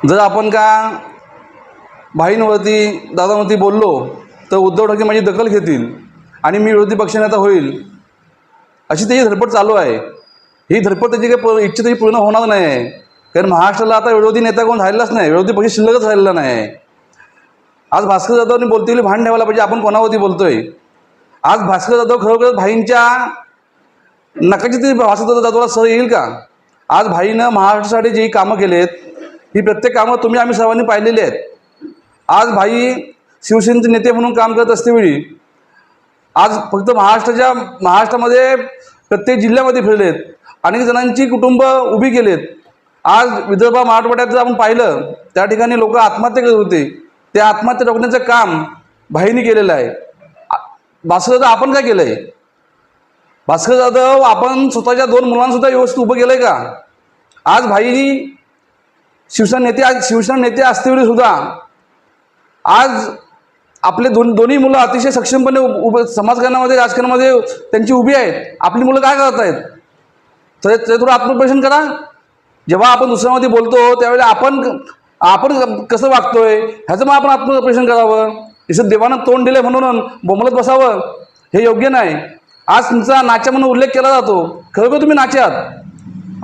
जर आपण का भाईंवरती दादावरती बोललो तर उद्धव ठाकरे माझी दखल घेतील आणि मी विरोधी पक्षनेता होईल. अशी त्याची धडपड चालू आहे. ही धडपड त्याची काही इच्छा त्याची पूर्ण होणार नाही. आहे कारण महाराष्ट्राला आता विरोधी नेता कोण राहिलाच नाही. विरोधी पक्ष शिल्लकच राहिलेला नाही. आज भास्कर जाधवने बोलतेली भान ठेवायला पाहिजे. आपण कोणावरती बोलतोय? आज भास्कर जाधव खरोखर भाईंच्या नकाची तरी भास्कर जाधवला सर येईल का? आज भाईनं महाराष्ट्रासाठी जी कामं केलेत ही प्रत्येक कामं तुम्ही आम्ही सर्वांनी पाहिलेली आहेत. आज भाई शिवसेनेचे नेते म्हणून काम करत असतेवेळी आज फक्त महाराष्ट्राच्या महाराष्ट्रामध्ये प्रत्येक जिल्ह्यामध्ये फिरलेत अनेक जणांची कुटुंब उभी केलेत. आज विदर्भ मराठवाड्यात जर आपण पाहिलं त्या ठिकाणी लोक आत्महत्या करत होते. त्या आत्महत्या रोखण्याचं काम भाईनी केलेलं आहे. भास्कर जाधव आपण काय केलं आहे भास्कर जाधव आपण स्वतःच्या दोन मुलांसुद्धा व्यवस्थित उभं केलं आहे का? आज भाईनी शिवसेना नेते आज शिवसेना नेते असतेवेळी सुद्धा आज आपले दोन दोन्ही मुलं अतिशय सक्षमपणे उभ समाजकारणामध्ये राजकारणामध्ये त्यांची उभी आहेत. आपली मुलं काय करत आहेत तर ते थोडं आत्मपरीक्षण करा. जेव्हा आपण दुसऱ्यामध्ये बोलतो त्यावेळेला आपण आपण कसं वागतोय? ह्याचं मग आपण आत्मपरीक्षण करावं. जसं देवानं तोंड दिलं म्हणून बोंबलत बसावं. हे योग्य नाही. आज तुमचा नाच्या म्हणून उल्लेख केला जातो. खरं तुम्ही नाच्यात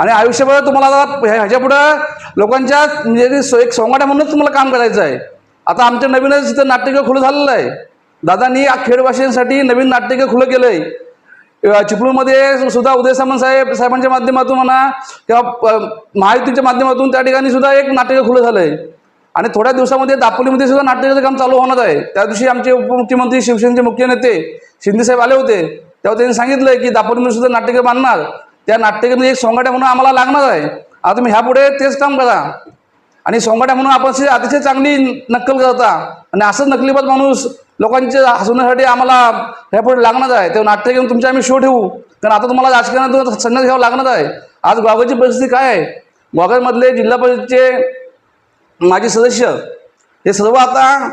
आणि आयुष्यभर तुम्हाला आता ह्याच्यापुढं लोकांच्या म्हणजे एक सोंगाट्या म्हणूनच तुम्हाला काम करायचं आहे. आता आमच्या नवीनच इथं नाट्यगृह खुलं झालेलं आहे. दादांनी या खेडवासियांसाठी नवीन नाट्यगृह खुलं केलं आहे चिपळूणमध्ये सुद्धा उदय सामंत साहेब साहेबांच्या माध्यमातून म्हणा किंवा महायुतीच्या माध्यमातून त्या ठिकाणी सुद्धा एक नाट्यगृह खुलं झालं आहे आणि थोड्या दिवसामध्ये दापोलीमध्ये सुद्धा नाट्यगृहाचं काम चालू होणार आहे. त्या दिवशी आमचे उपमुख्यमंत्री शिवसेनेचे मुख्य नेते शिंदेसाहेब आले होते. तेव्हा त्यांनी सांगितलं की दापोलीमध्ये सुद्धा नाट्यगृह बांधणार. त्या नाट्यगृह एक सोंगाट्या म्हणून आम्हाला लागणार आहे. आता तुम्ही ह्यापुढे तेच काम करा. आणि सोंगाट्या म्हणून आपण अतिशय चांगली नक्कल करता. आणि असंच नकलीबाज माणूस लोकांच्या हसवण्यासाठी आम्हाला ह्यापुढे लागणार आहे. ते नाट्य घेऊन तुमचे आम्ही शो ठेवू. कारण आता तुम्हाला राजकारणातून संन्यास घ्यावा लागणार आहे. आज ग्वागरची परिस्थिती काय आहे? ग्वागरमधले जिल्हा परिषदचे माजी सदस्य हे सर्व आता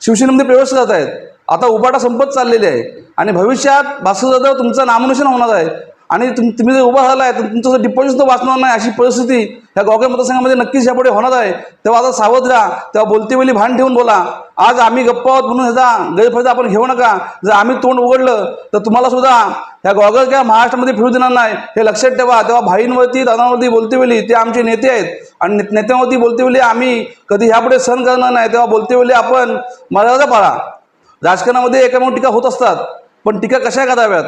शिवसेनेमध्ये प्रवेश करत आहेत. आता उपाटा संपत चाललेले आहे. आणि भविष्यात भास्कर जाधव तुमचं नामोनिशन होणार आहे. आणि तुम तुम्ही जर उभा झाला आहे तर तुमचं जर डिपॉझिट तर वाचणार नाही अशी परिस्थिती ह्या गावकर मतदारसंघामध्ये नक्कीच यापुढे होणार आहे. तेव्हा आता सावध राहा. तेव्हा बोलते वेळी भान ठेवून बोला. आज आम्ही गप्पा आहोत म्हणून ह्याचा गैरफायदा आपण घेऊ नका. जर आम्ही तोंड उघडलं तर तुम्हाला सुद्धा ह्या गॉगल काय महाराष्ट्रामध्ये फिरू देणार नाही. हे लक्षात ठेवा. तेव्हा भाईंवरती दादांवरती बोलते वेळी ते आमचे नेते आहेत. आणि ने- नेत्यांवरती बोलते वेळी आम्ही कधी ह्यापुढे सहन करणार नाही. तेव्हा बोलते वेळी आपण मर्यादा पाळा. राजकारणामध्ये एकामेव टीका होत असतात. पण टीका कशा कराव्यात?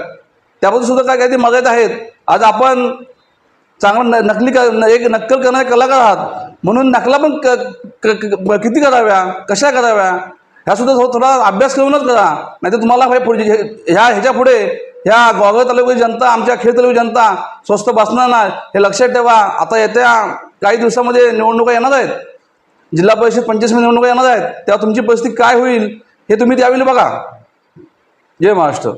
त्याबद्दल सुद्धा काय काहीतरी मर्यादा आहेत. आज आपण चांगलं न नकली एक नक्कल करणारे कलाकार आहात. म्हणून नकला पण क क- क- किती कराव्या? कशा कराव्या? ह्या सुद्धा थो- थोडा अभ्यास करूनच करा. नाहीतर तुम्हाला हे पुढे हे- ह्या ह्याच्या पुढे ह्या गोगाव तालुक्याची जनता आमच्या खेळ तालुक्याची जनता स्वस्त बसणार नाही. हे लक्षात ठेवा. आता येत्या काही दिवसामध्ये निवडणुका येणार आहेत. जिल्हा परिषद पंचायत निवडणुका येणार आहेत. तेव्हा तुमची परिस्थिती काय होईल हे तुम्ही त्यावेळी बघा. जय महाराष्ट्र.